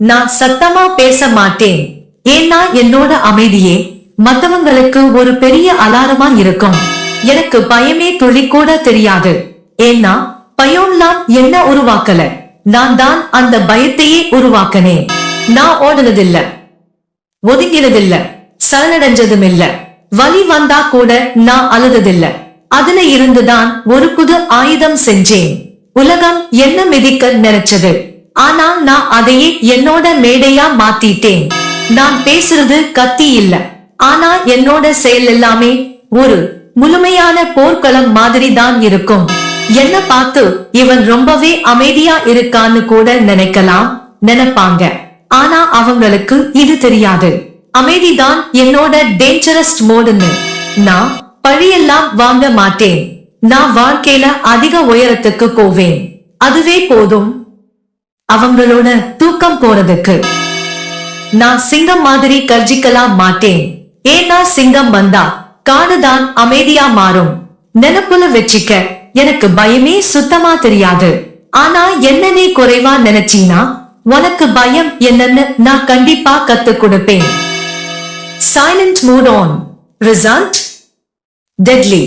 நான் சத்தமா பேச மாட்டேன். ஏன்னா என்னோட அமைதியே மத்தவங்களுக்கு ஒரு பெரிய அலாரமா இருக்கும். எனக்கு பயமே துளி கூட தெரியாது. ஏன்னா பயம்லாம் என்ன உருவாக்கல? நான் தான் அந்த பயத்தையே உருவாக்கனேன். நான் ஓடுனதில்ல. ஒதுங்கினதில்ல. சரணடைஞ்சதும் இல்ல வலி வந்தா கூட நான் அழுததில்ல. அதுல இருந்துதான் ஒரு புது ஆயுதம் செஞ்சேன். உலகம் என்ன மிதிக்க நினைச்சது? ஆனா நான் அதையே என்னோட மேடையா மாத்திட்டேன். நான் பேசுறது கத்தி இல்ல. ஆனா என்னோட செயல் எல்லாமே ஒரு முழுமையான போர்க்களம் மாதிரி தான் இருக்கும். என்ன பார்த்து இவன் ரொம்பவே அமைதியா இருக்கான்னு கூட நினைக்கலாம்? நினைப்பாங்க. ஆனா அவங்களுக்கு இது தெரியாது. அமைதிதான் என்னோட டேஞ்சரஸ் மோடுன்னு நான் பழியெல்லாம் வாங்க மாட்டேன். நான் வாழ்க்கையில அதிக உயரத்துக்கு போவேன். அதுவே போதும். அவங்களோட தூக்கம் போறதுக்கு. நான் சிங்கம் மாதிரி கர்ஜிக்கலாம் மாட்டேன். ஏன்னா சிங்கம் வந்தா காடுதான் அமைதியா மாறும். நினைப்புல வச்சிக்க எனக்கு பயமே சுத்தமா தெரியாது. ஆனா என்ன நீ குறைவா நினைச்சீனா உனக்கு பயம் என்னன்னு நான் கண்டிப்பா கத்து கொடுப்பேன். Silent mood on result deadly